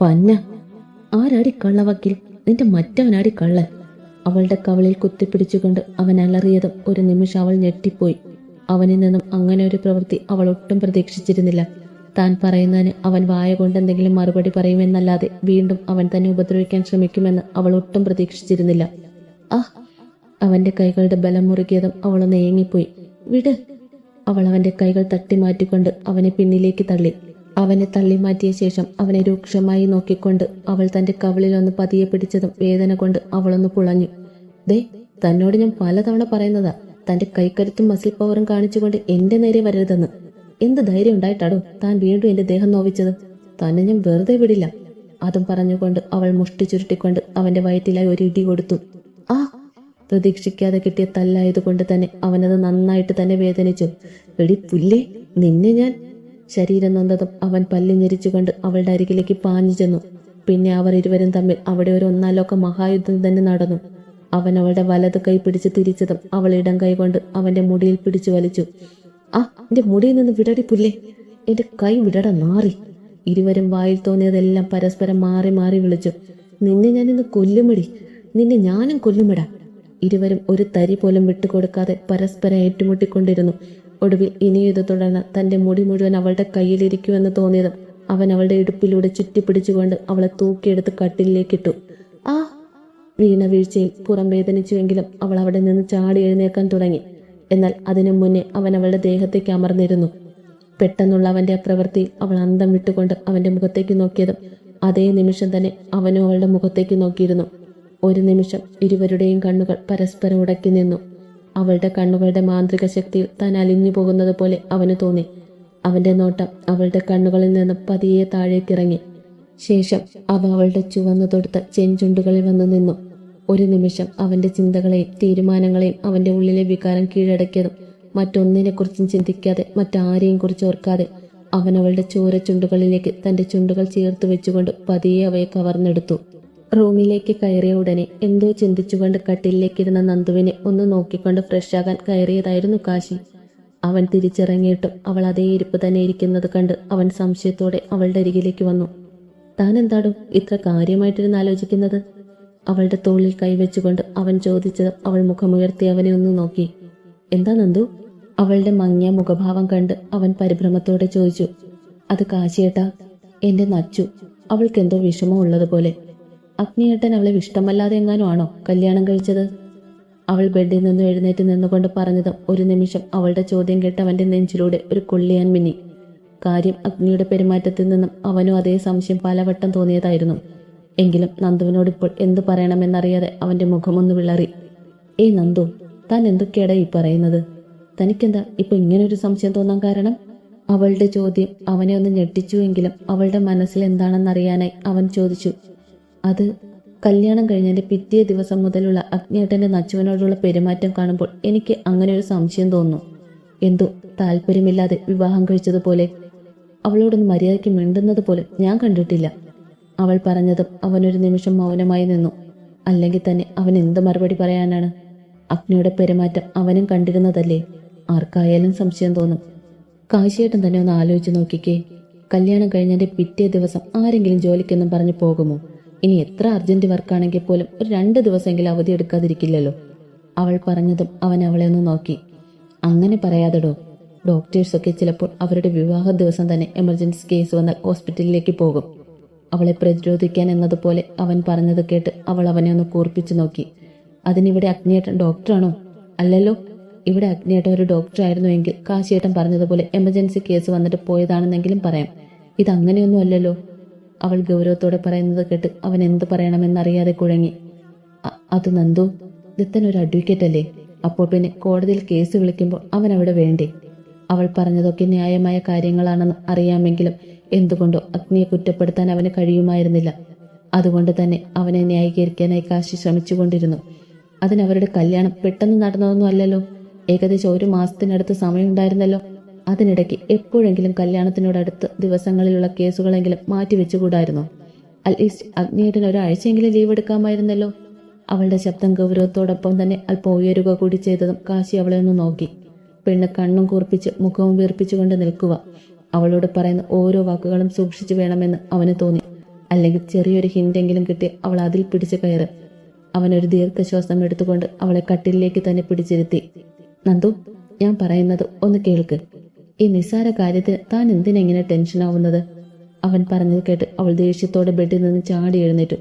പന്ന ആരാടി കള്ളവക്കിൽ നിന്റെ മറ്റവനാടി കള്ളൻ. അവളുടെ കവളിൽ കുത്തിപ്പിടിച്ചുകൊണ്ട് അവൻ അലറിയതും ഒരു നിമിഷം അവൾ ഞെട്ടിപ്പോയി. അവനിൽ നിന്നും അങ്ങനെ ഒരു പ്രവൃത്തി അവൾ ഒട്ടും പ്രതീക്ഷിച്ചിരുന്നില്ല. താൻ പറയുന്നതിന് അവൻ വായ കൊണ്ട് എന്തെങ്കിലും മറുപടി പറയുമെന്നല്ലാതെ വീണ്ടും അവൻ തന്നെ ഉപദ്രവിക്കാൻ ശ്രമിക്കുമെന്ന് അവൾ ഒട്ടും പ്രതീക്ഷിച്ചിരുന്നില്ല. ആ അവന്റെ കൈകളുടെ ബലം മുറുകിയതും അവളൊന്ന് ഏങ്ങിപ്പോയി. വിട്. അവൾ അവന്റെ കൈകൾ തട്ടി മാറ്റിക്കൊണ്ട് അവനെ പിന്നിലേക്ക് തള്ളി. അവനെ തള്ളി മാറ്റിയ ശേഷം അവനെ രൂക്ഷമായി നോക്കിക്കൊണ്ട് അവൾ തന്റെ കവളിലൊന്ന് പതിയെ പിടിച്ചതും വേദന കൊണ്ട് അവളൊന്ന് പുളഞ്ഞു. ദേ തന്നോട് ഞാൻ പലതവണ പറയുന്നതാ തന്റെ കൈക്കരുത്തും മസിൽ പവറും കാണിച്ചുകൊണ്ട് എന്റെ നേരെ വരരുതെന്ന്. എന്ത് ധൈര്യം ഉണ്ടായിട്ടാടോ താൻ വീണ്ടും എന്റെ ദേഹം നോവിച്ചത്? തന്നെ ഞാൻ വെറുതെ വിടില്ല. അതും പറഞ്ഞുകൊണ്ട് അവൾ മുഷ്ടി ചുരുട്ടിക്കൊണ്ട് അവന്റെ വയറ്റിലായി ഒരു ഇടി കൊടുത്തു. ആ പ്രതീക്ഷിക്കാതെ കിട്ടിയ തല്ലായതുകൊണ്ട് തന്നെ അവനത് നന്നായിട്ട് തന്നെ വേദനിച്ചു. എടി പുല്ലേ നിന്നെ ഞാൻ ശരീരം നൊന്നതും അവൻ പല്ലി ഞെരിച്ചുകൊണ്ട് അവളുടെ അരികിലേക്ക് പാഞ്ഞു ചെന്നു. പിന്നെ അവർ ഇരുവരും തമ്മിൽ അവിടെ ഒരു ഒന്നാലോക്ക മഹായുദ്ധം തന്നെ നടന്നു. അവൻ അവളുടെ വലത് കൈ പിടിച്ച് തിരിച്ചതും അവൾ ഇടം കൈകൊണ്ട് അവന്റെ മുടിയിൽ പിടിച്ചു വലിച്ചു. ആ എന്റെ മുടിയിൽ നിന്ന് വിടടി പുല്ലേ. എന്റെ കൈ വിടട മാറി ഇരുവരും വായിൽ തോന്നിയതെല്ലാം പരസ്പരം മാറി മാറി വിളിച്ചു. നിന്നെ ഞാനിന്ന് കൊല്ലുമടി. നിന്നെ ഞാനും കൊല്ലുമിടാം. ഇരുവരും ഒരു തരി പോലും വിട്ടുകൊടുക്കാതെ പരസ്പരം ഏറ്റുമുട്ടിക്കൊണ്ടിരുന്നു. ഒടുവിൽ ഇനിയും ഇത് തുടർന്ന് തന്റെ മുടി മുഴുവൻ അവളുടെ കയ്യിലിരിക്കുമെന്ന് തോന്നിയതും അവൻ അവളുടെ ഇടുപ്പിലൂടെ ചുറ്റിപ്പിടിച്ചുകൊണ്ട് അവളെ തൂക്കിയെടുത്ത് കട്ടിലേക്കിട്ടു ആ വീണ വീഴ്ചയിൽ പുറം വേദനിച്ചുവെങ്കിലും അവൾ അവിടെ നിന്ന് ചാടി എഴുന്നേക്കാൻ തുടങ്ങി. എന്നാൽ അതിനു മുന്നേ അവൻ അവളുടെ ദേഹത്തേക്ക് അമർന്നിരുന്നു. പെട്ടെന്നുള്ള അവന്റെ പ്രവൃത്തി അവൾ അന്തം വിട്ടുകൊണ്ട് അവന്റെ മുഖത്തേക്ക് നോക്കിയതും അതേ നിമിഷം തന്നെ അവനും അവളുടെ മുഖത്തേക്ക് നോക്കിയിരുന്നു. ഒരു നിമിഷം ഇരുവരുടെയും കണ്ണുകൾ പരസ്പരം ഉടക്കി നിന്നു. അവളുടെ കണ്ണുകളുടെ മാന്ത്രിക ശക്തിയിൽ താൻ അലിഞ്ഞു പോകുന്നത് പോലെ അവന് തോന്നി. അവന്റെ നോട്ടം അവളുടെ കണ്ണുകളിൽ നിന്ന് പതിയെ താഴേക്കിറങ്ങി. ശേഷം അവ അവളുടെ ചുവന്നു തൊടുത്ത ചെഞ്ചുണ്ടുകളിൽ വന്നു നിന്നു. ഒരു നിമിഷം അവന്റെ ചിന്തകളെയും തീരുമാനങ്ങളെയും അവന്റെ ഉള്ളിലെ വികാരം കീഴടക്കിയതും മറ്റൊന്നിനെക്കുറിച്ചും ചിന്തിക്കാതെ മറ്റാരെയും കുറിച്ച് ഓർക്കാതെ അവൻ അവളുടെ ചോര ചുണ്ടുകളിലേക്ക് തന്റെ ചുണ്ടുകൾ ചേർത്ത് വെച്ചുകൊണ്ട് പതിയെ അവയെ കവർന്നെടുത്തു. റൂമിലേക്ക് കയറിയ ഉടനെ എന്തോ ചിന്തിച്ചുകൊണ്ട് കട്ടിലിലേക്കിരുന്ന നന്ദുവിനെ ഒന്ന് നോക്കിക്കൊണ്ട് ഫ്രഷാകാൻ കയറിയതായിരുന്നു കാശി. അവൻ തിരിച്ചിറങ്ങിയിട്ടും അവൾ അതേ ഇരിപ്പ് തന്നെ ഇരിക്കുന്നത് കണ്ട് അവൻ സംശയത്തോടെ അവളുടെ അരികിലേക്ക് വന്നു. താൻ എന്താടും ഇത്ര കാര്യമായിട്ടിരുന്ന് ആലോചിക്കുന്നത് അവളുടെ തോളിൽ കൈവച്ചുകൊണ്ട് അവൻ ചോദിച്ചത് അവൾ മുഖമുയർത്തി അവനെ ഒന്ന് നോക്കി. എന്താ നന്ദു? അവളുടെ മങ്ങിയ മുഖഭാവം കണ്ട് അവൻ പരിഭ്രമത്തോടെ ചോദിച്ചു. അത് കാശിയേട്ടാ എന്റെ നച്ചു. അവൾക്കെന്തോ വിഷമം ഉള്ളതുപോലെ. അഗ്നിയേട്ടൻ അവളെ ഇഷ്ടമല്ലാതെ എങ്ങാനും ആണോ കല്യാണം കഴിച്ചത്? അവൾ ബെഡിൽ നിന്നും എഴുന്നേറ്റ് നിന്നുകൊണ്ട് പറഞ്ഞതും ഒരു നിമിഷം അവളുടെ ചോദ്യം കേട്ട് അവന്റെ നെഞ്ചിലൂടെ ഒരു കൊള്ളിയാൻ മിന്നി. കാര്യം അഗ്നിയുടെ പെരുമാറ്റത്തിൽ നിന്നും അവനും അതേ സംശയം പലവട്ടം തോന്നിയതായിരുന്നു. എങ്കിലും നന്ദുവിനോട് ഇപ്പോൾ എന്തു പറയണമെന്നറിയാതെ അവന്റെ മുഖമൊന്ന് വിളറി. ഏയ് നന്ദു താൻ എന്തൊക്കെയാടാ ഈ പറയുന്നത്? തനിക്കെന്താ ഇപ്പൊ ഇങ്ങനൊരു സംശയം തോന്നാൻ കാരണം? അവളുടെ ചോദ്യം അവനെ ഒന്ന് ഞെട്ടിച്ചുവെങ്കിലും അവളുടെ മനസ്സിൽ എന്താണെന്നറിയാനായി അവൻ ചോദിച്ചു. അത് കല്യാണം കഴിഞ്ഞതിന്റെ പിറ്റേ ദിവസം മുതലുള്ള അഗ്നിയേട്ടന്റെ നച്ചുവിനോടുള്ള പെരുമാറ്റം കാണുമ്പോൾ എനിക്ക് അങ്ങനെ ഒരു സംശയം തോന്നുന്നു. എന്തോ താല്പര്യമില്ലാതെ വിവാഹം കഴിച്ചതുപോലെ അവളോടൊന്ന് മര്യാദയ്ക്ക് മിണ്ടുന്നത് പോലും ഞാൻ കണ്ടിട്ടില്ല. അവൾ പറഞ്ഞതും അവനൊരു നിമിഷം മൗനമായി നിന്നു. അല്ലെങ്കിൽ തന്നെ അവൻ എന്ത് മറുപടി പറയാനാണ്? അഗ്നിയുടെ പെരുമാറ്റം അവനും കണ്ടിരുന്നതല്ലേ? ആർക്കായാലും സംശയം തോന്നും. കാശിയേട്ടൻ തന്നെ ഒന്ന് ആലോചിച്ച് നോക്കിക്കേ. കല്യാണം കഴിഞ്ഞതിന്റെ പിറ്റേ ദിവസം ആരെങ്കിലും ജോലിക്കൊന്നും പറഞ്ഞു പോകുമോ? ഇനി എത്ര അർജന്റ് വർക്കാണെങ്കിൽ പോലും ഒരു രണ്ട് ദിവസമെങ്കിലും അവധി എടുക്കാതിരിക്കില്ലല്ലോ. അവൾ പറഞ്ഞതും അവൻ അവളെ ഒന്ന് നോക്കി. അങ്ങനെ പറയാതെടോ ഡോക്ടേഴ്സൊക്കെ ചിലപ്പോൾ അവരുടെ വിവാഹ ദിവസം തന്നെ എമർജൻസി കേസ് വന്നാൽ ഹോസ്പിറ്റലിലേക്ക് പോകും. അവളെ പ്രതിരോധിക്കാൻ എന്നതുപോലെ അവൻ പറഞ്ഞത് കേട്ട് അവൾ അവനെ ഒന്ന് കൂർപ്പിച്ചു നോക്കി. അതിനിവിടെ അഗ്നിയേട്ടൻ ഡോക്ടറാണോ? അല്ലല്ലോ ഇവിടെ അഗ്നിയേട്ടൻ ഒരു ഡോക്ടറായിരുന്നുവെങ്കിൽ കാശിയേട്ടൻ പറഞ്ഞതുപോലെ എമർജൻസി കേസ് വന്നിട്ട് പോയതാണെന്നെങ്കിലും പറയാം. ഇതങ്ങനെയൊന്നും അല്ലല്ലോ അവൾ ഗൗരവത്തോടെ പറയുന്നത് കേട്ട് അവൻ എന്ത് പറയണമെന്നറിയാതെ കുഴങ്ങി. അത് നന്ദു ദത്തൻ ഒരു അഡ്വക്കേറ്റ് അല്ലേ? അപ്പോൾ പിന്നെ കോടതിയിൽ കേസ് വിളിക്കുമ്പോൾ അവൻ അവിടെ വേണ്ടേ? അവൾ പറഞ്ഞതൊക്കെ ന്യായമായ കാര്യങ്ങളാണെന്ന് അറിയാമെങ്കിലും എന്തുകൊണ്ടോ അഗ്നിയെ കുറ്റപ്പെടുത്താൻ അവന് കഴിയുമായിരുന്നില്ല. അതുകൊണ്ട് തന്നെ അവനെ ന്യായീകരിക്കാനായി കാശി ശ്രമിച്ചുകൊണ്ടിരുന്നു. അതിനവരുടെ കല്യാണം പെട്ടെന്ന് നടന്നതൊന്നും അല്ലല്ലോ. ഏകദേശം ഒരു മാസത്തിനടുത്ത് സമയമുണ്ടായിരുന്നല്ലോ. അതിനിടയ്ക്ക് എപ്പോഴെങ്കിലും കല്യാണത്തിനോടടുത്ത് ദിവസങ്ങളിലുള്ള കേസുകളെങ്കിലും മാറ്റിവെച്ചുകൂടായിരുന്നോ? At least അഗ്നിയേട്ടന് ഒരാഴ്ചയെങ്കിലും leave എടുക്കാമായിരുന്നല്ലോ. അവളുടെ ശബ്ദം ഗൗരവത്തോടൊപ്പം തന്നെ അല്പം ഉയരുക കൂടി ചെയ്തതും കാശി അവളെ ഒന്ന് നോക്കി. പെണ്ണ് കണ്ണും കൂർപ്പിച്ച് മുഖവും വീർപ്പിച്ചുകൊണ്ട് നിൽക്കുക. അവളോട് പറയുന്ന ഓരോ വാക്കുകളും സൂക്ഷിച്ചു വേണമെന്ന് അവന് തോന്നി. അല്ലെങ്കിൽ ചെറിയൊരു ഹിൻഡെങ്കിലും കിട്ടി അവൾ അതിൽ പിടിച്ചു കയറ്. അവനൊരു ദീർഘശ്വാസം എടുത്തുകൊണ്ട് അവളെ കട്ടിലേക്ക് തന്നെ പിടിച്ചിരുത്തി. നന്ദു ഞാൻ പറയുന്നത് ഒന്ന് കേൾക്ക്. ഈ നിസ്സാര കാര്യത്തിന് താൻ എന്തിനെങ്ങനെ ടെൻഷനാവുന്നത് അവൻ പറഞ്ഞത് കേട്ട് അവൾ ദേഷ്യത്തോടെ ബെഡിൽ നിന്ന് ചാടി എഴുന്നേറ്റു.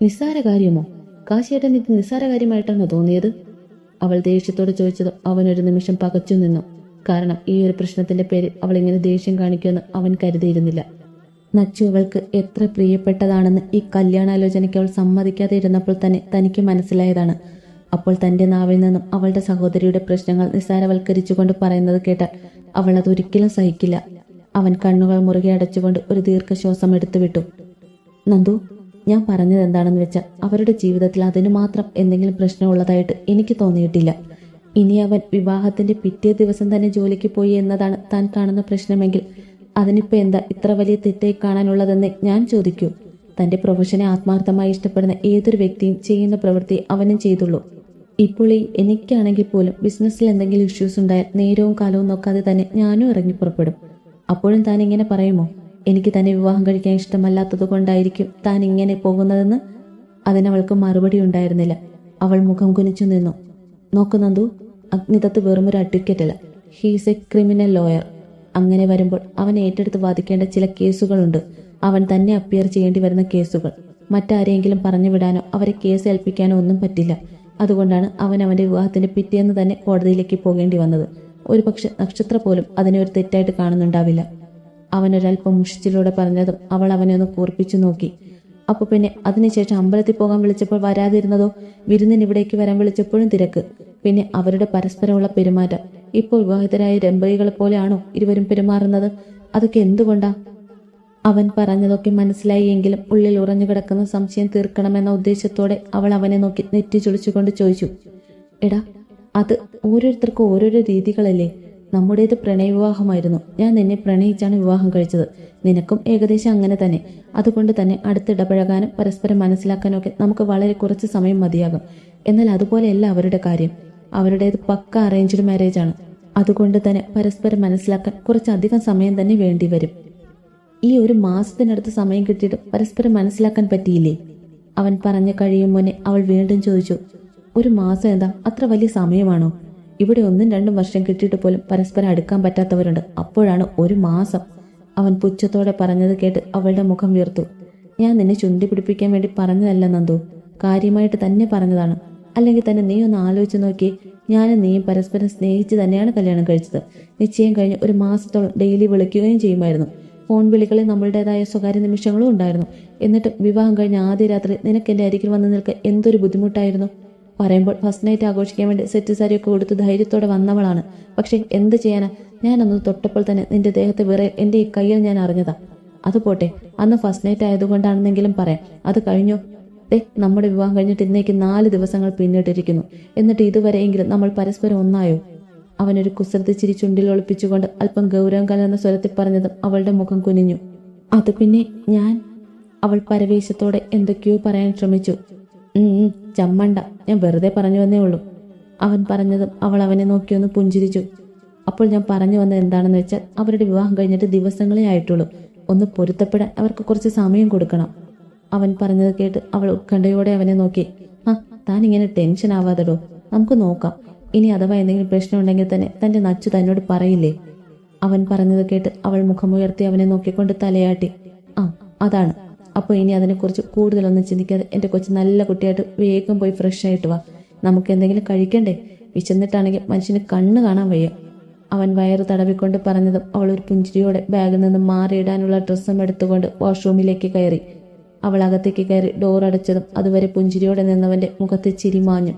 നിസ്സാര കാര്യമോ? കാശിയേട്ടൻ ഇത് നിസ്സാര കാര്യമായിട്ടാണ് തോന്നിയത്? അവൾ ദേഷ്യത്തോടെ ചോദിച്ചത് ഒരു നിമിഷം പകച്ചു നിന്നു. കാരണം ഈ ഒരു പ്രശ്നത്തിന്റെ പേരിൽ അവൾ ഇങ്ങനെ ദേഷ്യം കാണിക്കുമെന്ന് അവൻ കരുതിയിരുന്നില്ല. നച്ചു അവൾക്ക് എത്ര പ്രിയപ്പെട്ടതാണെന്ന് ഈ കല്യാണാലോചനയ്ക്ക് അവൾ സമ്മതിക്കാതെ ഇരുന്നപ്പോൾ തന്നെ തനിക്ക് മനസ്സിലായതാണ്. അപ്പോൾ തന്റെ നാവിൽ നിന്നും അവളുടെ സഹോദരിയുടെ പ്രശ്നങ്ങൾ നിസ്സാരവൽക്കരിച്ചുകൊണ്ട് പറയുന്നത് കേട്ടാൽ അവൾ അതൊരിക്കലും സഹിക്കില്ല. അവൻ കണ്ണുകൾ മുറുകെ അടച്ചുകൊണ്ട് ഒരു ദീർഘശ്വാസം എടുത്തുവിട്ടു. നന്ദു ഞാൻ പറഞ്ഞത് എന്താണെന്ന് വെച്ചാൽ അവരുടെ ജീവിതത്തിൽ അതിനു മാത്രം എന്തെങ്കിലും പ്രശ്നമുള്ളതായിട്ട് എനിക്ക് തോന്നിയിട്ടില്ല. ഇനി അവൻ വിവാഹത്തിന്റെ പിറ്റേ ദിവസം തന്നെ ജോലിക്ക് പോയി എന്നതാണ് താൻ കാണുന്ന പ്രശ്നമെങ്കിൽ അതിനിപ്പോ എന്താ ഇത്ര വലിയ തെറ്റായി കാണാനുള്ളതെന്ന് ഞാൻ ചോദിക്കൂ. തന്റെ പ്രൊഫഷനെ ആത്മാർത്ഥമായി ഇഷ്ടപ്പെടുന്ന ഏതൊരു വ്യക്തിയും ചെയ്യുന്ന പ്രവൃത്തി അവനും ചെയ്തുള്ളൂ. ഇപ്പോൾ ഈ എനിക്കാണെങ്കിൽ പോലും ബിസിനസ്സിൽ എന്തെങ്കിലും ഇഷ്യൂസ് ഉണ്ടായാൽ നേരവും കാലവും നോക്കാതെ തന്നെ ഞാനും ഇറങ്ങി പുറപ്പെടും. അപ്പോഴും താൻ ഇങ്ങനെ പറയുമോ? എനിക്ക് തന്നെ വിവാഹം കഴിക്കാൻ ഇഷ്ടമല്ലാത്തത് കൊണ്ടായിരിക്കും താൻ ഇങ്ങനെ പോകുന്നതെന്ന്? അതിനവൾക്ക് മറുപടി ഉണ്ടായിരുന്നില്ല. അവൾ മുഖം കുനിച്ചു നിന്നു. നോക്കുന്നതു അഗ്നിതത്ത് വെറും വെറുമൊരു അഡ്വക്കേറ്റ് അല്ല ഹീസ് എ ക്രിമിനൽ ലോയർ അങ്ങനെ വരുമ്പോൾ അവൻ ഏറ്റെടുത്ത് വാദിക്കേണ്ട ചില കേസുകളുണ്ട്. അവൻ തന്നെ അപ്പിയർ ചെയ്യേണ്ടി വരുന്ന കേസുകൾ. മറ്റാരെങ്കിലും പറഞ്ഞു വിടാനോ അവരെ കേസ് ഏൽപ്പിക്കാനോ ഒന്നും പറ്റില്ല. അതുകൊണ്ടാണ് അവൻ അവന്റെ വിവാഹത്തിന്റെ പിറ്റേന്ന് തന്നെ കോടതിയിലേക്ക് പോകേണ്ടി വന്നത്. ഒരു പക്ഷെ നക്ഷത്ര പോലും അതിനെ ഒരു തെറ്റായിട്ട് കാണുന്നുണ്ടാവില്ല. അവൻ ഒരല്പം മുഷിച്ചിലൂടെ പറഞ്ഞതും അവൾ അവനെ ഒന്ന് കൂർപ്പിച്ചു നോക്കി. അപ്പോൾ പിന്നെ അതിനുശേഷം അമ്പലത്തിൽ പോകാൻ വിളിച്ചപ്പോൾ വരാതിരുന്നതോ? വിരുന്നിന് ഇവിടേക്ക് വരാൻ വിളിച്ചപ്പോഴും തിരക്ക്. പിന്നെ അവരുടെ പരസ്പരമുള്ള പെരുമാറ്റം. ഇപ്പോൾ വിവാഹിതരായ രമ്പതികളെ പോലെയാണോ ഇരുവരും പെരുമാറുന്നത്? അതൊക്കെ എന്തുകൊണ്ടാ? അവൻ പറഞ്ഞതൊക്കെ മനസ്സിലായി എങ്കിലും ഉള്ളിൽ ഉറഞ്ഞു കിടക്കുന്ന സംശയം തീർക്കണമെന്ന ഉദ്ദേശത്തോടെ അവൾ അവനെ നോക്കി നെറ്റി ചുളിച്ചുകൊണ്ട് ചോദിച്ചു എടാ അത് ഓരോരുത്തർക്കും ഓരോരോ രീതികളല്ലേ? നമ്മുടേത് പ്രണയവിവാഹമായിരുന്നു. ഞാൻ നിന്നെ പ്രണയിച്ചാണ് വിവാഹം കഴിച്ചത്. നിനക്കും ഏകദേശം അങ്ങനെ തന്നെ. അതുകൊണ്ട് തന്നെ അടുത്തിടപഴകാനും പരസ്പരം മനസ്സിലാക്കാനും ഒക്കെ നമുക്ക് വളരെ കുറച്ച് സമയം മതിയാകും. എന്നാൽ അതുപോലെയല്ല അവരുടെ കാര്യം. അവരുടേത് പക്ക അറേഞ്ച്ഡ് മാരേജ് ആണ്. അതുകൊണ്ട് തന്നെ പരസ്പരം മനസ്സിലാക്കാൻ കുറച്ചധികം സമയം തന്നെ വേണ്ടിവരും. ഈ ഒരു മാസത്തിനടുത്ത് സമയം കിട്ടിയിട്ട് പരസ്പരം മനസ്സിലാക്കാൻ പറ്റിയില്ലേ? അവൻ പറഞ്ഞ കഴിയും മുന്നേ അവൾ വീണ്ടും ചോദിച്ചു ഒരു മാസം എന്താ? അത്ര വലിയ സമയമാണോ? ഇവിടെ ഒന്നും രണ്ടും വർഷം കിട്ടിയിട്ട് പോലും പരസ്പരം അടുക്കാൻ പറ്റാത്തവരുണ്ട്. അപ്പോഴാണ് ഒരു മാസം. അവൻ പുച്ഛത്തോടെ പറഞ്ഞത് കേട്ട് അവളുടെ മുഖം വീർത്തു. ഞാൻ നിന്നെ ചുണ്ടി പിടിപ്പിക്കാൻ വേണ്ടി പറഞ്ഞതല്ല നന്ദു. കാര്യമായിട്ട് തന്നെ പറഞ്ഞതാണ്. അല്ലെങ്കിൽ തന്നെ നീ ഒന്ന് ആലോചിച്ച് നോക്കി ഞാനും നീയും പരസ്പരം സ്നേഹിച്ച് തന്നെയാണ് കല്യാണം കഴിച്ചത്. നിശ്ചയം കഴിഞ്ഞ് ഒരു മാസത്തോളം ഡെയിലി വിളിക്കുകയും ചെയ്യുമായിരുന്നു. ഫോൺ വിളികളിൽ നമ്മളുടേതായ സ്വകാര്യ നിമിഷങ്ങളും ഉണ്ടായിരുന്നു. എന്നിട്ട് വിവാഹം കഴിഞ്ഞ ആദ്യ രാത്രി നിനക്ക് എന്റെ അരികിൽ വന്ന് നിൽക്കാൻ എന്തൊരു ബുദ്ധിമുട്ടായിരുന്നു. പറയുമ്പോൾ ഫസ്റ്റ് നൈറ്റ് ആഘോഷിക്കാൻ വേണ്ടി സെറ്റ് സാരിയൊക്കെ കൊടുത്ത് ധൈര്യത്തോടെ വന്നവളാണ്. പക്ഷേ എന്ത് ചെയ്യാനാ? ഞാനന്ന് തൊട്ടപ്പോൾ തന്നെ നിന്റെ ദേഹത്തെ വിറയൽ എന്റെ ഈ കയ്യിൽ ഞാൻ അറിഞ്ഞതാ. അത് പോട്ടെ അന്ന് ഫസ്റ്റ് നൈറ്റ് ആയതുകൊണ്ടാണെന്നെങ്കിലും പറയാം. അത് കഴിഞ്ഞു? ദേ നമ്മുടെ വിവാഹം കഴിഞ്ഞിട്ട് ഇന്നേക്ക് നാല് ദിവസങ്ങൾ പിന്നിട്ടിരിക്കുന്നു. എന്നിട്ട് ഇതുവരെയെങ്കിലും നമ്മൾ പരസ്പരം ഒന്നായോ? അവനൊരു കുസൃതി ചിരി ചുണ്ടിൽ ഒളിപ്പിച്ചുകൊണ്ട് അല്പം ഗൗരവം കലർന്ന സ്വരത്തിൽ പറഞ്ഞതും അവളുടെ മുഖം കുനിഞ്ഞു. അത് പിന്നെ ഞാൻ? അവൾ പരവേശത്തോടെ എന്തൊക്കെയോ പറയാൻ ശ്രമിച്ചു. ചമ്മണ്ട. ഞാൻ വെറുതെ പറഞ്ഞു വന്നേ ഉള്ളൂ. അവൻ പറഞ്ഞതും അവൾ അവനെ നോക്കിയൊന്ന് പുഞ്ചിരിച്ചു. അപ്പോൾ ഞാൻ പറഞ്ഞു വന്നത് എന്താണെന്ന് വെച്ചാൽ അവരുടെ വിവാഹം കഴിഞ്ഞിട്ട് ദിവസങ്ങളേ ആയിട്ടുള്ളൂ. ഒന്ന് പൊരുത്തപ്പെടാൻ അവർക്ക് കുറച്ച് സമയം കൊടുക്കണം. അവൻ പറഞ്ഞത് കേട്ട് അവൾ ഉത്കണ്ഠയോടെ അവനെ നോക്കി. ആ താൻ ഇങ്ങനെ ടെൻഷൻ ആവാതെടോ. നമുക്ക് നോക്കാം. ഇനി അഥവാ എന്തെങ്കിലും പ്രശ്നമുണ്ടെങ്കിൽ തന്നെ തന്റെ നച്ചു തന്നോട് പറയില്ലേ? അവൻ പറഞ്ഞത് കേട്ട് അവൾ മുഖമുയർത്തി അവനെ നോക്കിക്കൊണ്ട് തലയാട്ടി. ആ അതാണ്. അപ്പോൾ ഇനി അതിനെക്കുറിച്ച് കൂടുതലൊന്നും ചിന്തിക്കാതെ എന്റെ കൊച്ചു നല്ല കുട്ടിയായിട്ട് വേഗം പോയി ഫ്രഷ് ആയിട്ട് വാ. നമുക്ക് എന്തെങ്കിലും കഴിക്കണ്ടേ? വിശന്നിട്ടാണെങ്കിൽ മനുഷ്യന് കണ്ണ് കാണാൻ വയ്യ. അവൻ വയറ് തടവിക്കൊണ്ട് പറഞ്ഞതും അവൾ ഒരു പുഞ്ചിരിയോടെ ബാഗിൽ നിന്ന് മാറിയിടാനുള്ള ഡ്രസ്സും എടുത്തുകൊണ്ട് വാഷ്റൂമിലേക്ക് കയറി. അവൾ അകത്തേക്ക് കയറി ഡോർ അടച്ചതും അതുവരെ പുഞ്ചിരിയോടെ നിന്നവന്റെ മുഖത്ത് ചിരി മാഞ്ഞു.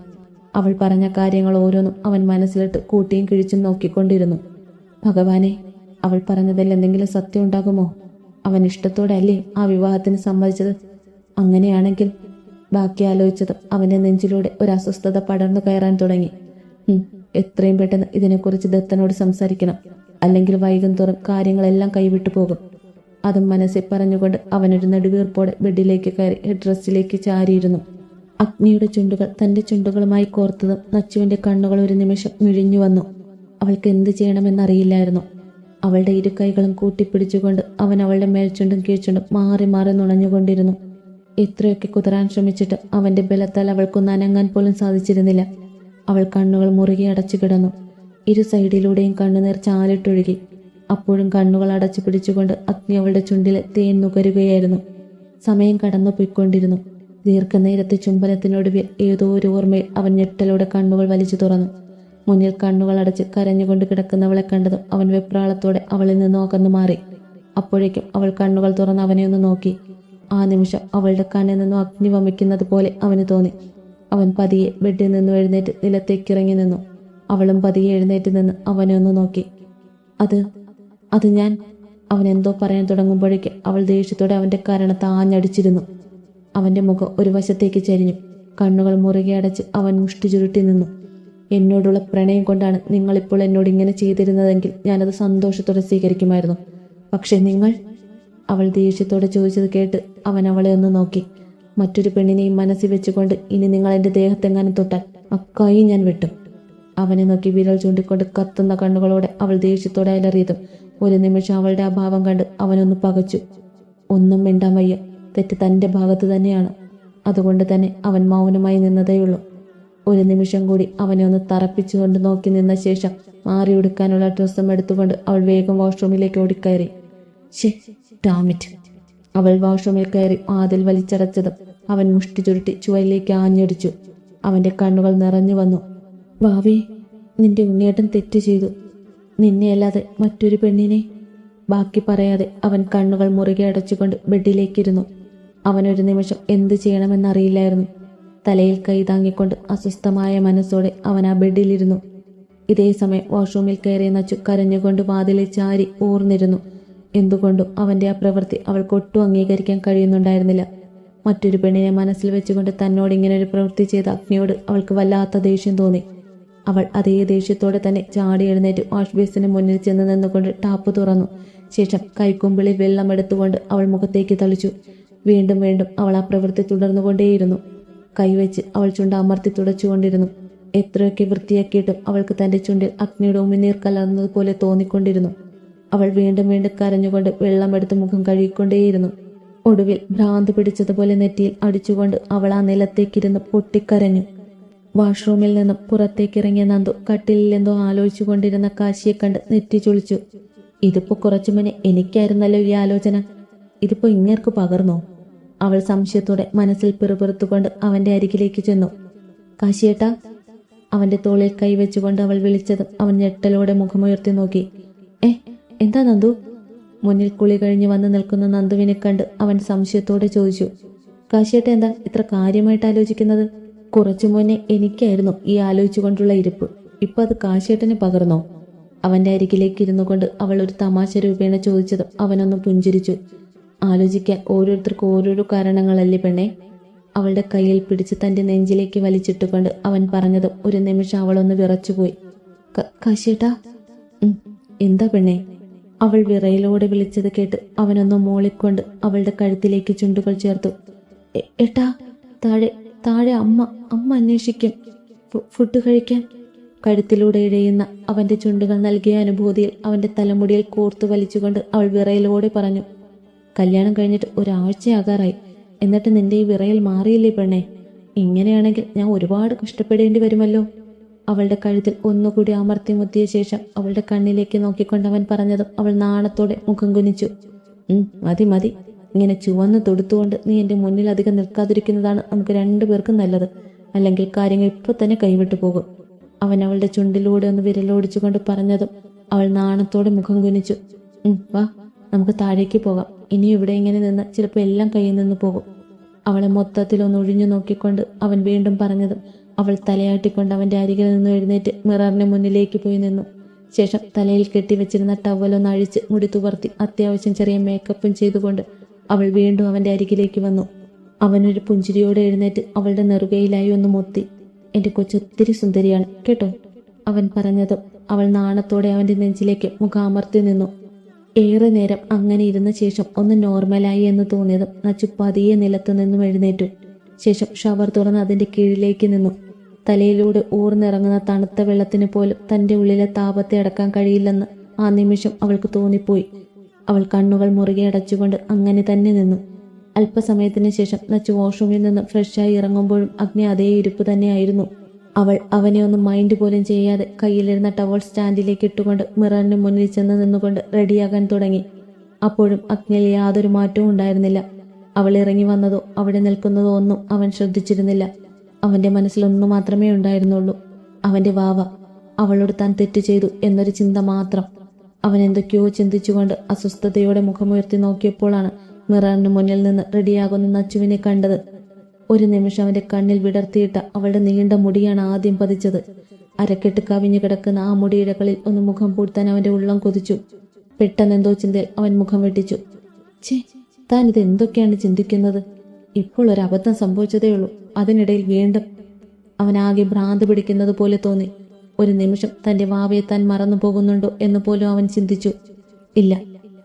അവൾ പറഞ്ഞ കാര്യങ്ങൾ ഓരോന്നും അവൻ മനസ്സിലിട്ട് കൂട്ടിയും കിഴിച്ചും നോക്കിക്കൊണ്ടിരുന്നു. ഭഗവാനെ അവൾ പറഞ്ഞതിൽ എന്തെങ്കിലും സത്യം ഉണ്ടാകുമോ? അവൻ ഇഷ്ടത്തോടെ അല്ലേ ആ വിവാഹത്തിന് സമ്മതിച്ചത്? അങ്ങനെയാണെങ്കിൽ ബാക്കി ആലോചിച്ചത് അവന്റെ നെഞ്ചിലൂടെ ഒരു അസ്വസ്ഥത പടർന്നു കയറാൻ തുടങ്ങി. എത്രയും പെട്ടെന്ന് ഇതിനെക്കുറിച്ച് ദത്തനോട് സംസാരിക്കണം. അല്ലെങ്കിൽ വൈകും തോറും കാര്യങ്ങളെല്ലാം കൈവിട്ടു പോകും. അതും മനസ്സിൽ പറഞ്ഞുകൊണ്ട് അവനൊരു നെടുവീർപ്പോടെ ബെഡിലേക്ക് കയറി ഹെഡ് റെസ്റ്റിലേക്ക് ചാരിയിരുന്നു. അഗ്നിയുടെ ചുണ്ടുകൾ തന്റെ ചുണ്ടുകളുമായി കോർത്തതും നച്ചുവിന്റെ കണ്ണുകൾ ഒരു നിമിഷം മിഴിഞ്ഞു വന്നു. അവൾക്ക് എന്ത് ചെയ്യണമെന്നറിയില്ലായിരുന്നു. അവളുടെ ഇരു കൈകളും കൂട്ടിപ്പിടിച്ചുകൊണ്ട് അവൻ അവളുടെ മേൽച്ചുണ്ടും കീഴ്ച്ചുണ്ടും മാറി മാറി നുണഞ്ഞുകൊണ്ടിരുന്നു. എത്രയൊക്കെ കുതിരാൻ ശ്രമിച്ചിട്ട് അവന്റെ ബലത്താൽ അവൾക്കൊന്ന് അനങ്ങാൻ പോലും സാധിച്ചിരുന്നില്ല. അവൾ കണ്ണുകൾ മുറുകെ അടച്ചു കിടന്നു. ഇരു സൈഡിലൂടെയും കണ്ണുനീർ ചാലിട്ടൊഴുകി. അപ്പോഴും കണ്ണുകൾ അടച്ചു പിടിച്ചുകൊണ്ട് അഗ്നി അവളുടെ ചുണ്ടിൽ തേൻ നുകരുകയായിരുന്നു. സമയം കടന്നു പോയിക്കൊണ്ടിരുന്നു ദീർഘനേരത്തെ ചുംബനത്തിനൊടുവിൽ ഏതോ ഒരു ഓർമ്മയിൽ അവൻ ഞെട്ടലോടെ കണ്ണുകൾ വലിച്ചു തുറന്നു. മുന്നിൽ കണ്ണുകൾ അടച്ച് കരഞ്ഞുകൊണ്ട് കിടക്കുന്നവളെ കണ്ടതും അവൻ വെപ്രാളത്തോടെ അവളിൽ നിന്ന് നോക്കന്നു മാറി. അപ്പോഴേക്കും അവൾ കണ്ണുകൾ തുറന്ന് അവനെ ഒന്ന് നോക്കി. ആ നിമിഷം അവളുടെ കണ്ണിൽ നിന്നും അഗ്നി വമിക്കുന്നത് പോലെ അവന് തോന്നി. അവൻ പതിയെ ബെഡിൽ നിന്നും എഴുന്നേറ്റ് നിലത്തേക്ക് ഇറങ്ങി നിന്നു. അവളും പതിയെ എഴുന്നേറ്റ് നിന്ന് അവനെ ഒന്ന് നോക്കി. അത് അത് ഞാൻ അവൻ എന്തോ പറയാൻ തുടങ്ങുമ്പോഴേക്ക് അവൾ ദേഷ്യത്തോടെ അവന്റെ കാരണത്ത് ആഞ്ഞടിച്ചിരുന്നു അവന്റെ മുഖം ഒരു വശത്തേക്ക് ചരിഞ്ഞു. കണ്ണുകൾ മുറുകെ അടച്ച് അവൻ മുഷ്ടി ചുരുട്ടി നിന്നു. എന്നോടുള്ള പ്രണയം കൊണ്ടാണ് നിങ്ങളിപ്പോൾ എന്നോട് ഇങ്ങനെ ചെയ്തിരുന്നതെങ്കിൽ ഞാനത് സന്തോഷത്തോടെ സ്വീകരിക്കുമായിരുന്നു. പക്ഷെ നിങ്ങൾ? അവൾ ദേഷ്യത്തോടെ ചോദിച്ചത് കേട്ട് അവൻ അവളെ ഒന്ന് നോക്കി. മറ്റൊരു പെണ്ണിനെയും മനസ്സിൽ വെച്ചുകൊണ്ട് ഇനി നിങ്ങൾ എന്റെ ദേഹത്തെങ്ങാനും തൊട്ടാൽ അക്കായി ഞാൻ വെട്ടും. അവനെ നോക്കി വിരൽ ചൂണ്ടിക്കൊണ്ട് കത്തുന്ന കണ്ണുകളോടെ അവൾ ദേഷ്യത്തോടെ അലറിയതും ഒരു നിമിഷം അവളുടെ അഭാവം കണ്ട് അവനൊന്ന് പകച്ചു. ഒന്നും മിണ്ടാൻ വയ്യ. തെറ്റ് തന്റെ ഭാഗത്ത് തന്നെയാണ്. അതുകൊണ്ട് തന്നെ അവൻ മൗനമായി നിന്നതേയുള്ളൂ. ഒരു നിമിഷം കൂടി അവനെ ഒന്ന് തറപ്പിച്ചുകൊണ്ട് നോക്കി നിന്ന ശേഷം മാറി ഉടുക്കാനുള്ള ഡ്രസ്സും എടുത്തുകൊണ്ട് അവൾ വേഗം വാഷ്റൂമിലേക്ക് ഓടിക്കയറി. ഷേ ഡാമിറ്റ്. അവൾ വാഷ്റൂമിൽ കയറി വാതിൽ വലിച്ചടച്ചതും അവൻ മുഷ്ടി ചുരുട്ടി ചുവയിലേക്ക് ആഞ്ഞടിച്ചു. അവന്റെ കണ്ണുകൾ നിറഞ്ഞു വന്നു. ഭാവി നിന്റെ ഉണ്ണിയേട്ടൻ തെറ്റ് ചെയ്തു. നിന്നെയല്ലാതെ മറ്റൊരു പെണ്ണിനെ? ബാക്കി പറയാതെ അവൻ കണ്ണുകൾ മുറുകെ അടച്ചുകൊണ്ട് ബെഡിലേക്കിരുന്നു. അവനൊരു നിമിഷം എന്ത് ചെയ്യണമെന്നറിയില്ലായിരുന്നു. തലയിൽ കൈ താങ്ങിക്കൊണ്ട് അസ്വസ്ഥമായ മനസ്സോടെ അവൻ ആ ബെഡിലിരുന്നു. ഇതേ സമയം വാഷ്റൂമിൽ കയറിയ നച്ചു കരഞ്ഞുകൊണ്ട് വാതിലിൽ ചാരി ഊർന്നിരുന്നു എന്തുകൊണ്ടും അവന്റെ ആ പ്രവൃത്തി അവൾക്ക് ഒട്ടും അംഗീകരിക്കാൻ കഴിയുന്നുണ്ടായിരുന്നില്ല. മറ്റൊരു പെണ്ണിനെ മനസ്സിൽ വെച്ചുകൊണ്ട് തന്നോട് ഇങ്ങനെ ഒരു പ്രവൃത്തി ചെയ്ത അഗ്നിയോട് അവൾക്ക് വല്ലാത്ത ദേഷ്യം തോന്നി. അവൾ അതേ ദേഷ്യത്തോടെ തന്നെ ചാടി എഴുന്നേറ്റ് വാഷ് ബേസിന് മുന്നിൽ ചെന്ന് നിന്നുകൊണ്ട് ടാപ്പ് തുറന്നു. ശേഷം കൈക്കുമ്പിളിൽ വെള്ളം എടുത്തുകൊണ്ട് അവൾ മുഖത്തേക്ക് തളിച്ചു. വീണ്ടും വീണ്ടും അവൾ ആ പ്രവൃത്തി തുടർന്നുകൊണ്ടേയിരുന്നു. കൈവച്ച് അവൾ ചുണ്ട് അമർത്തി തുടച്ചുകൊണ്ടിരുന്നു. എത്രയൊക്കെ വൃത്തിയാക്കിയിട്ടും അവൾക്ക് തന്റെ ചുണ്ടിൽ അഗ്നിയുടെ ഉമിനീർ കലർന്നതുപോലെ തോന്നിക്കൊണ്ടിരുന്നു. അവൾ വീണ്ടും വീണ്ടും കരഞ്ഞുകൊണ്ട് വെള്ളമെടുത്ത് മുഖം കഴുകിക്കൊണ്ടേയിരുന്നു. ഒടുവിൽ ഭ്രാന്ത് പിടിച്ചതുപോലെ നെറ്റിയിൽ അടിച്ചുകൊണ്ട് അവൾ ആ നിലത്തേക്കിരുന്ന് പൊട്ടിക്കരഞ്ഞു. വാഷ്റൂമിൽ നിന്നും പുറത്തേക്കിറങ്ങിയ നന്ദു കട്ടിലിൽ എന്തോ ആലോചിച്ചു കൊണ്ടിരുന്ന കാശിയെ കണ്ട് നെറ്റി ചൊളിച്ചു. ഇതിപ്പോ കുറച്ചു മുന്നേ എനിക്കായിരുന്നല്ലോ ഈ ആലോചന. ഇതിപ്പോ ഇങ്ങേർക്ക് പകർന്നോ? അവൾ സംശയത്തോടെ മനസ്സിൽ പിറുപിറുത്തുകൊണ്ട് അവന്റെ അരികിലേക്ക് ചെന്നു. കാശിയേട്ട അവന്റെ തോളിൽ കൈവച്ചുകൊണ്ട് അവൾ വിളിച്ചതും അവൻ ഞെട്ടലോടെ മുഖമുയർത്തി നോക്കി. ഏ എന്താ നന്ദു? മുന്നിൽ കുളി കഴിഞ്ഞ് വന്ന് നിൽക്കുന്ന നന്ദുവിനെ കണ്ട് അവൻ സംശയത്തോടെ ചോദിച്ചു. കാശിയേട്ട എന്താ ഇത്ര കാര്യമായിട്ട് ആലോചിക്കുന്നത്? കുറച്ചു മുന്നേ എനിക്കായിരുന്നു ഈ ആലോചിച്ചുകൊണ്ടുള്ള ഇരിപ്പ്. ഇപ്പൊ അത് കാശിയേട്ടന് പകർന്നോ? അവന്റെ അരികിലേക്ക് ഇരുന്നു കൊണ്ട് അവൾ ഒരു തമാശ രൂപേണ ചോദിച്ചതും അവനൊന്ന് പുഞ്ചിരിച്ചു. ആലോചിക്കാൻ ഓരോരുത്തർക്കും ഓരോരോ കാരണങ്ങളല്ലേ പെണ്ണെ. അവളുടെ കയ്യിൽ പിടിച്ച് തന്റെ നെഞ്ചിലേക്ക് വലിച്ചിട്ടുകൊണ്ട് അവൻ പറഞ്ഞത് ഒരു നിമിഷം അവളൊന്ന് വിറച്ചുപോയി. കാശേട്ടാ എന്താ പെണ്ണെ? അവൾ വിറയിലൂടെ വിളിച്ചത് കേട്ട് അവനൊന്ന് മൂളിക്കൊണ്ട് അവളുടെ കഴുത്തിലേക്ക് ചുണ്ടുകൾ ചേർത്തു. "എ- ഏട്ടാ താഴെ താഴെ അമ്മ അമ്മ അന്വേഷിക്കും. ഫുഡ് കഴിക്കാൻ. കഴുത്തിലൂടെ ഇഴയുന്ന അവന്റെ ചുണ്ടുകൾ നൽകിയ അനുഭൂതിയിൽ അവന്റെ തലമുടിയിൽ കോർത്തു വലിച്ചുകൊണ്ട് അവൾ വിറയിലൂടെ പറഞ്ഞു. കല്യാണം കഴിഞ്ഞിട്ട് ഒരാഴ്ചയാകാറായി. എന്നിട്ട് നിന്റെ ഈ വിറയൽ മാറിയില്ലേ പെണ്ണെ? ഇങ്ങനെയാണെങ്കിൽ ഞാൻ ഒരുപാട് കഷ്ടപ്പെടേണ്ടി വരുമല്ലോ. അവളുടെ കഴുത്തിൽ ഒന്നുകൂടി അമർത്തി മുത്തിയ ശേഷം അവളുടെ കണ്ണിലേക്ക് നോക്കിക്കൊണ്ട് അവൻ പറഞ്ഞതും അവൾ നാണത്തോടെ മുഖം കുനിച്ചു. മതി മതി. ഇങ്ങനെ ചുവന്ന് തൊടുത്തുകൊണ്ട് നീ എന്റെ മുന്നിൽ അധികം നിൽക്കാതിരിക്കുന്നതാണ് നമുക്ക് രണ്ടുപേർക്കും നല്ലത്. അല്ലെങ്കിൽ കാര്യങ്ങൾ ഇപ്പൊ തന്നെ കൈവിട്ടു പോകും. അവൻ അവളുടെ ചുണ്ടിലൂടെ ഒന്ന് വിരലോടിച്ചുകൊണ്ട് പറഞ്ഞതും അവൾ നാണത്തോടെ മുഖം കുനിച്ചു. വാ നമുക്ക് താഴേക്ക് പോകാം. ഇനി ഇവിടെ ഇങ്ങനെ നിന്ന് ചിലപ്പോൾ എല്ലാം കയ്യിൽ നിന്ന് പോകും. അവളെ മൊത്തത്തിൽ ഒന്ന് ഒഴിഞ്ഞു നോക്കിക്കൊണ്ട് അവൻ വീണ്ടും പറഞ്ഞതും അവൾ തലയാട്ടിക്കൊണ്ട് അവന്റെ അരികിൽ നിന്ന് എഴുന്നേറ്റ് മിററിന് മുന്നിലേക്ക് പോയി നിന്നു. ശേഷം തലയിൽ കെട്ടി കെട്ടിവെച്ചിരുന്ന ടവലൊന്ന് അഴിച്ച് മുടി തുവർത്തി അത്യാവശ്യം ചെറിയ മേക്കപ്പും ചെയ്തുകൊണ്ട് അവൾ വീണ്ടും അവന്റെ അരികിലേക്ക് വന്നു. അവനൊരു പുഞ്ചിരിയോടെ എഴുന്നേറ്റ് അവളുടെ നെറുകയിലായി ഒന്ന് മൊത്തി. എന്റെ കൊച്ചൊത്തിരി സുന്ദരിയാണ് കേട്ടോ? അവൻ പറഞ്ഞതും അവൾ നാണത്തോടെ അവന്റെ നെഞ്ചിലേക്ക് മുഖാമർത്തി നിന്നു. ഏറെ നേരം അങ്ങനെ ഇരുന്ന ശേഷം ഒന്ന് നോർമലായി എന്ന് തോന്നിയതും നച്ചു പതിയെ നിലത്തു നിന്നും എഴുന്നേറ്റു. ശേഷം ഷവർ തുറന്ന് അതിന്റെ കീഴിലേക്ക് നിന്നു. തലയിലൂടെ ഊർന്നിറങ്ങുന്ന തണുത്ത വെള്ളത്തിന് പോലും തന്റെ ഉള്ളിലെ താപത്തെ അടക്കാൻ കഴിയില്ലെന്ന് ആ നിമിഷം അവൾക്ക് തോന്നിപ്പോയി. അവൾ കണ്ണുകൾ മുറുകെ അടച്ചുകൊണ്ട് അങ്ങനെ തന്നെ നിന്നു. അല്പസമയത്തിന് ശേഷം നച്ചു വാഷ്റൂമിൽ നിന്ന് ഫ്രഷായി ഇറങ്ങുമ്പോഴും അഗ്നി അതേ ഇരുപ്പ് തന്നെയായിരുന്നു. അവൾ അവനെ ഒന്ന് മൈൻഡ് പോലും ചെയ്യാതെ കയ്യിലിരുന്ന ടവൾ സ്റ്റാൻഡിലേക്ക് ഇട്ടുകൊണ്ട് മിററിന് മുന്നിൽ ചെന്ന് നിന്നുകൊണ്ട് റെഡിയാകാൻ തുടങ്ങി. അപ്പോഴും അഗ്നിയിൽ യാതൊരു മാറ്റവും ഉണ്ടായിരുന്നില്ല. അവൾ ഇറങ്ങി വന്നതോ അവിടെ നിൽക്കുന്നതോ ഒന്നും അവൻ ശ്രദ്ധിച്ചിരുന്നില്ല. അവന്റെ മനസ്സിലൊന്നു മാത്രമേ ഉണ്ടായിരുന്നുള്ളൂ. അവന്റെ വാവ അവളോട് താൻ തെറ്റ് ചെയ്തു എന്നൊരു ചിന്ത മാത്രം. അവൻ എന്തൊക്കെയോ ചിന്തിച്ചുകൊണ്ട് അസ്വസ്ഥതയോടെ മുഖമുയർത്തി നോക്കിയപ്പോഴാണ് മിററിന് മുന്നിൽ നിന്ന് റെഡിയാകുന്ന നച്ചുവിനെ കണ്ടത്. ഒരു നിമിഷം അവന്റെ കണ്ണിൽ വിടർത്തിയിട്ട അവളുടെ നീണ്ട മുടിയാണ് ആദ്യം പതിച്ചത്. അരക്കെട്ട് കവിഞ്ഞു കിടക്കുന്ന ആ മുടിയിടകളിൽ ഒന്ന് മുഖം പൂഴ്ത്താൻ അവന്റെ ഉള്ളം കൊതിച്ചു. പെട്ടെന്ന് എന്തോ ചിന്തയിൽ അവൻ മുഖം വെട്ടിച്ചു. ചേ താൻ ഇത് എന്തൊക്കെയാണ് ചിന്തിക്കുന്നത്? ഇപ്പോൾ ഒരു അബദ്ധം സംഭവിച്ചതേ ഉള്ളൂ. അതിനിടയിൽ വീണ്ടും അവൻ ആകെ ഭ്രാന്ത് പിടിക്കുന്നത് പോലെ തോന്നി. ഒരു നിമിഷം തന്റെ വാവയെ താൻ മറന്നു പോകുന്നുണ്ടോ എന്ന് പോലും അവൻ ചിന്തിച്ചു. ഇല്ല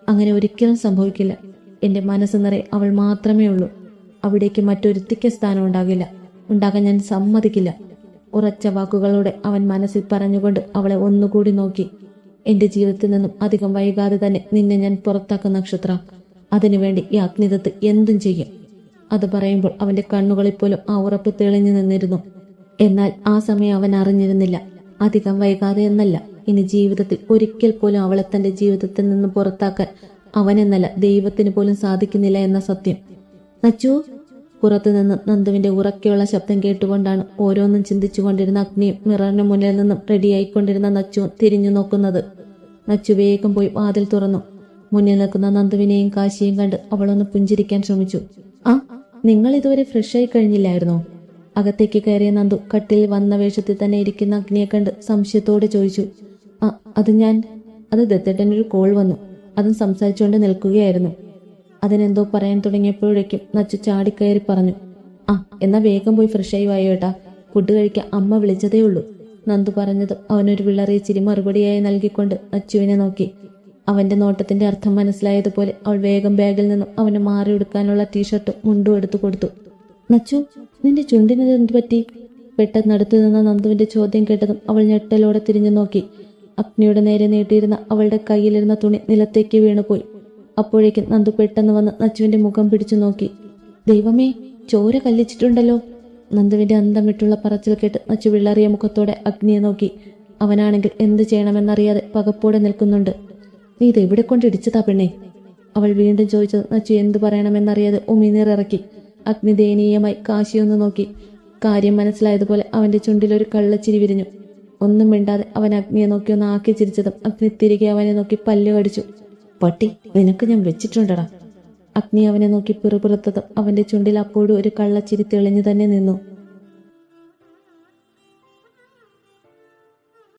അങ്ങനെ ഒരിക്കലും സംഭവിക്കില്ല. എന്റെ മനസ്സ് നിറയെ അവൾ മാത്രമേ ഉള്ളൂ. അവിടേക്ക് മറ്റൊരുത്തിക്ക് സ്ഥാനം ഉണ്ടാകില്ല. ഉണ്ടാകാൻ ഞാൻ സമ്മതിക്കില്ല. ഉറച്ച വാക്കുകളോടെ അവൻ മനസ്സിൽ പറഞ്ഞുകൊണ്ട് അവളെ ഒന്നുകൂടി നോക്കി. എന്റെ ജീവിതത്തിൽ നിന്നും അധികം വൈകാതെ തന്നെ നിന്നെ ഞാൻ പുറത്താക്കും നക്ഷത്ര. അതിനുവേണ്ടി ഈ അഗ്നിതത്ത് എന്തും ചെയ്യും. അത് പറയുമ്പോൾ അവന്റെ കണ്ണുകളിൽ പോലും ആ ഉറപ്പ് തെളിഞ്ഞു നിന്നിരുന്നു. എന്നാൽ ആ സമയം അവൻ അറിഞ്ഞിരുന്നില്ല. അധികം വൈകാതെ എന്നല്ല. ഇനി ജീവിതത്തിൽ ഒരിക്കൽ പോലും അവളെ തന്റെ ജീവിതത്തിൽ നിന്ന് പുറത്താക്കാൻ അവനെന്നല്ല ദൈവത്തിന് പോലും സാധിക്കുന്നില്ല എന്ന സത്യം. നച്ചു പുറത്തുനിന്ന് നന്ദുവിന്റെ ഉറക്കെയുള്ള ശബ്ദം കേട്ടുകൊണ്ടാണ് ഓരോന്നും ചിന്തിച്ചുകൊണ്ടിരുന്ന അഗ്നിയും മിററിന് മുന്നിൽ നിന്നും റെഡിയായിക്കൊണ്ടിരുന്ന നച്ചു തിരിഞ്ഞു നോക്കുന്നത്. നച്ചു വേഗം പോയി വാതിൽ തുറന്നു. മുന്നിൽ നിൽക്കുന്ന നന്ദുവിനെയും കാശിയും കണ്ട് അവളൊന്ന് പുഞ്ചിരിക്കാൻ ശ്രമിച്ചു. ആ നിങ്ങൾ ഇതുവരെ ഫ്രഷ് ആയി കഴിഞ്ഞില്ലായിരുന്നോ? അകത്തേക്ക് കയറിയ നന്ദു കട്ടിൽ വന്ന വേഷത്തിൽ തന്നെ ഇരിക്കുന്ന അഗ്നിയെ കണ്ട് സംശയത്തോടെ ചോദിച്ചു. ആ അത് ഞാൻ അത് ദത്തേട്ടനൊരു കോൾ വന്നു. അതും സംസാരിച്ചുകൊണ്ട് നിൽക്കുകയായിരുന്നു. അതിനെന്തോ പറയാൻ തുടങ്ങിയപ്പോഴേക്കും നച്ചു ചാടിക്കയറി പറഞ്ഞു ആ എന്നാ വേഗം പോയി ഫ്രഷായി വായോ ഏട്ടാ. ഫുഡ് കഴിക്കാൻ അമ്മ വിളിച്ചതേ ഉള്ളൂ. നന്ദു പറഞ്ഞത് അവനൊരു വിളറിയ ചിരി മറുപടിയായി നൽകിക്കൊണ്ട് നച്ചുവിനെ നോക്കി. അവന്റെ നോട്ടത്തിന്റെ അർത്ഥം മനസ്സിലായതുപോലെ അവൾ വേഗം ബാഗിൽ നിന്നും അവന് മാറിയെടുക്കാനുള്ള ടീഷർട്ട് മുണ്ടും എടുത്തു കൊടുത്തു. നച്ചു നിന്റെ ചുണ്ടിന് എന്ത് പറ്റി? പെട്ടെന്ന് അടുത്ത് നിന്ന നന്ദുവിന്റെ ചോദ്യം കേട്ടതും അവൾ ഞെട്ടലോടെ തിരിഞ്ഞു നോക്കി. അഗ്നിയുടെ നേരെ നീട്ടിയിരുന്ന അവളുടെ കയ്യിലിരുന്ന തുണി നിലത്തേക്ക് വീണുപോയി. അപ്പോഴേക്കും നന്ദു പെട്ടെന്ന് വന്ന് നച്ചുവിന്റെ മുഖം പിടിച്ചു നോക്കി. ദൈവമേ ചോര കല്ലിച്ചിട്ടുണ്ടല്ലോ. നന്ദുവിന്റെ അന്തം വിട്ടുള്ള പറച്ചിൽ കേട്ട് നച്ചു വിള്ളറിയ മുഖത്തോടെ അഗ്നിയെ നോക്കി. അവനാണെങ്കിൽ എന്ത് ചെയ്യണമെന്നറിയാതെ പകപ്പോടെ നിൽക്കുന്നുണ്ട്. നീ ഇത് എവിടെ കൊണ്ട് ഇടിച്ചതാ പെണ്ണേ? അവൾ വീണ്ടും ചോദിച്ചത് നച്ചു എന്തു പറയണമെന്നറിയാതെ ഉമിനീർ ഇറക്കി അഗ്നി ദയനീയമായി കാശിയൊന്ന് നോക്കി. കാര്യം മനസ്സിലായതുപോലെ അവന്റെ ചുണ്ടിലൊരു കള്ളച്ചിരി വിരിഞ്ഞു. ഒന്നും മിണ്ടാതെ അവൻ അഗ്നിയെ നോക്കി ഒന്ന് ആക്കി ചിരിച്ചതും അഗ്നി തിരികെ അവനെ നോക്കി പല്ലു കടിച്ചു. പട്ടി നിനക്ക് ഞാൻ വെച്ചിട്ടുണ്ടടാ. അഗ്നി അവനെ നോക്കി പിറുപിറുത്തതും അവന്റെ ചുണ്ടിൽ അപ്പോഴും ഒരു കള്ളച്ചിരി തെളിഞ്ഞു തന്നെ നിന്നു.